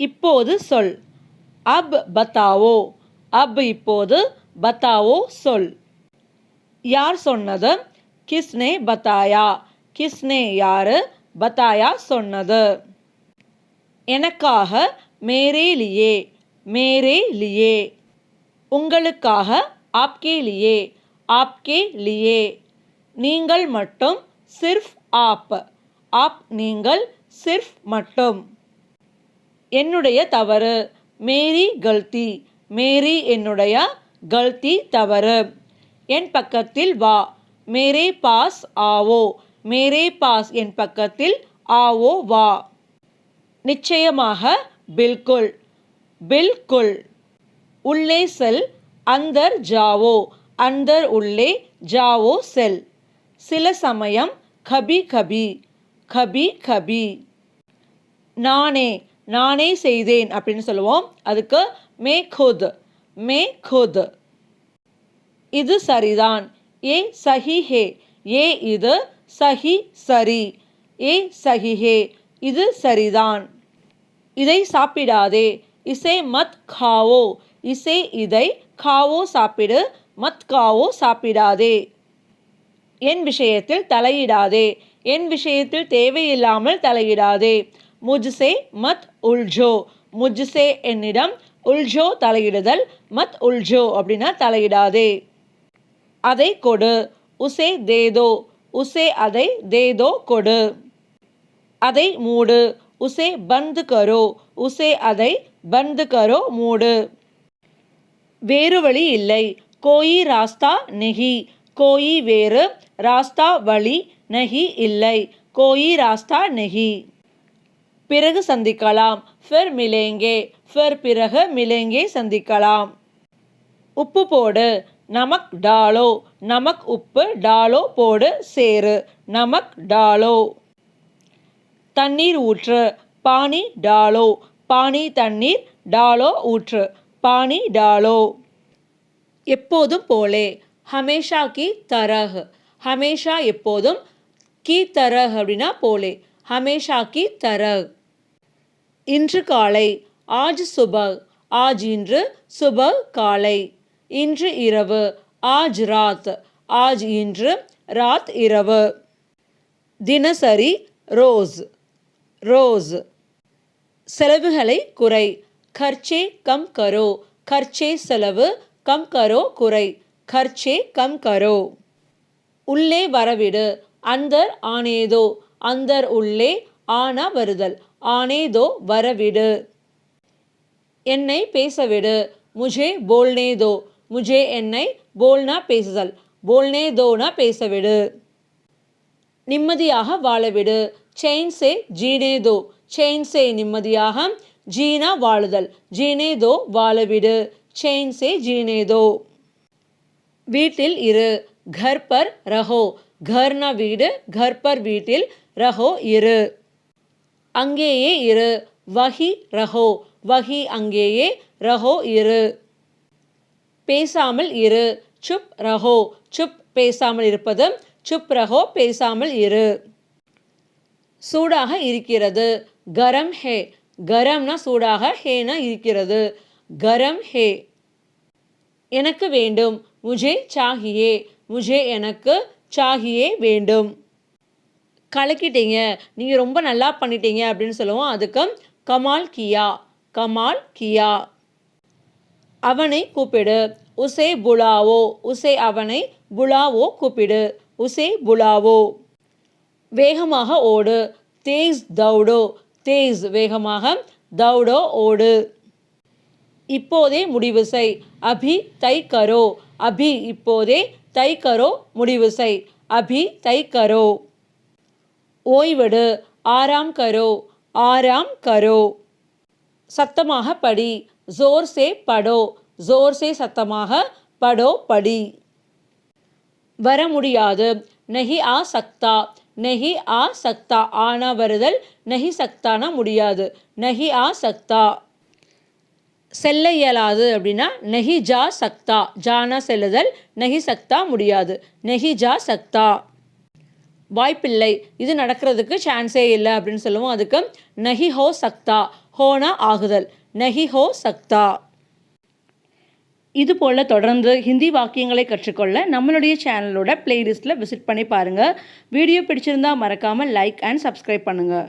இப்போது சொல். அப் பத்தாவோ. அப் இப்போது பத்தாவோ சொல். யார் சொன்னது? கிஸ்னே பத்தாயா. கிஸ்னே யாரு? பத்தாயா சொன்னது. எனக்காக மேரே லியே. மேரே லியே. உங்களுக்காக ஆப்கே லியே. ஆப்கே லியே. நீங்கள் மட்டும் சிர்ஃப் ஆப். ஆப் நீங்கள் சிர்ஃப் மட்டும். என்னுடைய தவறு. மேரி கல்தி. மேரி என்னுடைய கல்தி தவறு. என் பக்கத்தில் வா. மேரே பாஸ் ஆவோ. மேரே பாஸ் என் பக்கத்தில் ஆவோ வா. நிச்சயமாக பில்குல். பில்குல். உள்ளே செல். அந்தர் ஜாவோ. அந்தர் உள்ளே ஜாவோ செல். சில சமயம் கபி கபி. கபி கபி. நானே. நானே செய்தேன் அப்படின்னு சொல்லுவோம். அதுக்கு மே கோது மே கோது. இது சரிதான். ஏ சஹி ஹே ஏ இது சஹி சரி. ஏ சஹி ஹே இது சரிதான். இதை சாப்பிடாதே இசை மத் காவோ இசை இதை காவோ சாப்பிடு மத் காவோ சாப்பிடாதே. என் விஷயத்தில் தலையிடாதே என் விஷயத்தில் தேவையில்லாமல் தலையிடாதே. முஜ்சே மத் உல்ஜோ. முஜ்சே என்னிடம் உல்ஜோ தலையிடுதல் மத் உல்ஜோ அப்படின்னா தலையிடாதே. அதை கொடு. உசே தேதோ. உசே அதை தேதோ கொடு. அதை மூடு. உசே பந்து கரோ. உசே அதை பந்து கரோ மூடு. வேறு வழி இல்லை. கோயி ராஸ்தா நெஹி கோயி வேறு ராஸ்தா வழி நெகி இல்லை. கோயி ராஸ்தா நெஹி பிறகு சந்திக்கலாம். ஃபிர் மிலேங்கே ஃபிர் பிறகு மிலேங்கே சந்திக்கலாம். உப்பு போடு நமக் டாலோ நமக் உப்பு டாலோ போடு சேரு நமக் டாலோ. தண்ணீர் ஊற்று பானி டாலோ பானி தண்ணீர் டாலோ ஊற்று பானி டாலோ. எப்போதும் போலே ஹமேஷா கி தரஹ் ஹமேஷா எப்போதும் கி தரஹ் அப்படின்னா போலே ஹமேஷா கி தரஹ். இன்று காலை. ஆஜ் சுப ஆஜ் இன்று சுப காலை. இன்று இரவு ஆஜ் ராத் ஆஜ் இன்று ராத் இரவு. தினசரி ரோஸ் ரோஸ். செலவுகளை குறை. கர்ச்சே கம் கரோ. கர்ச்சே செலவு கம் கரோ குறை. கர்ச்சே கம் கரோ. உள்ளே வரவிடு. அந்தர் ஆனேதோ. அந்தர் உள்ளே ஆனா வருதல். ஆனேதோ வரவிடு. என்னை பேசவிடு. முஜே போல்னேதோ. முஜே என்னை போல்னா பேசுதல். போல்னேதோனா பேசவிடு. நிம்மதியாக வாழவிடு. செயின்ஸே ஜீனேதோ. செயின்ஸே நிம்மதியாக ஜீனா வாழுதல். ஜீனேதோ வாழவிடு. செயின்ஸே ஜீனேதோ. வீட்டில் இரு. கர்பர் ரஹோ. கர்னா வீடு கர்பர் வீட்டில் ரஹோ இரு. அங்கேயே இரு. வஹி ரஹோ. வஹி அங்கேயே ரஹோ இரு. பேசாமல் இரு. சுப் ரஹோ. சுப் பேசாமல் இருப்பது. சுப் ரஹோ பேசாமல் இரு. சூடாக இருக்கிறது. கரம் ஹே. கரம்னா சூடாக ஹேனா இருக்கிறது. கரம் ஹே. எனக்கு வேண்டும். முஜே சாகியே முஜே எனக்கு சாகியே வேண்டும். கலக்கிட்டீங்க. நீங்கள் ரொம்ப நல்லா பண்ணிட்டீங்க அப்படின்னு சொல்லுவோம் அதுக்கு கமால் கியா கமால் கியா. அவனை கூப்பிடு. உசே புலாவோ உசே அவனை புலாவோ கூப்பிடு. உசே புலாவோ. வேகமாக ஓடு. தேஸ் தௌடோ தேஸ் வேகமாக தௌடோ ஓடு. இப்போதே முடிவு செய். அபி தை கரோ. அபி இப்போதே தை கரோ முடிவு செய். அபி தை கரோ. ஓய்வெடு. ஆராம் கரோ. ஆராம் கரோ. சத்தமாக படி. ஜோர் சே படோ. ஜோர் சே சத்தமாக படோ படி. வர முடியாது. நஹி ஆ சக்தா. நஹி ஆ சக்தா. ஆனா வருதல் நஹி சக்தானா முடியாது. நஹி ஆ சக்தா. செல்ல இயலாது அப்படின்னா நெஹி ஜா சக்தா. ஜானா செல்லுதல் நெஹி சக்தா முடியாது. நெஹி ஜா சக்தா. வாய்ப்பில்லை. இது நடக்கிறதுக்கு சான்ஸே இல்லை அப்படின்னு சொல்லுவோம். அதுக்கு நஹி ஹோ சக்தா ஹோனா ஆகுதல். நஹி ஹோ சக்தா. இது போல் தொடர்ந்து ஹிந்தி வாக்கியங்களை கற்றுக்கொள்ள நம்மளுடைய சேனலோட பிளேலிஸ்ட்டில் விசிட் பண்ணி பாருங்கள் வீடியோ பிடிச்சிருந்தா மறக்காமல் லைக் அண்ட் சப்ஸ்கிரைப் பண்ணுங்கள்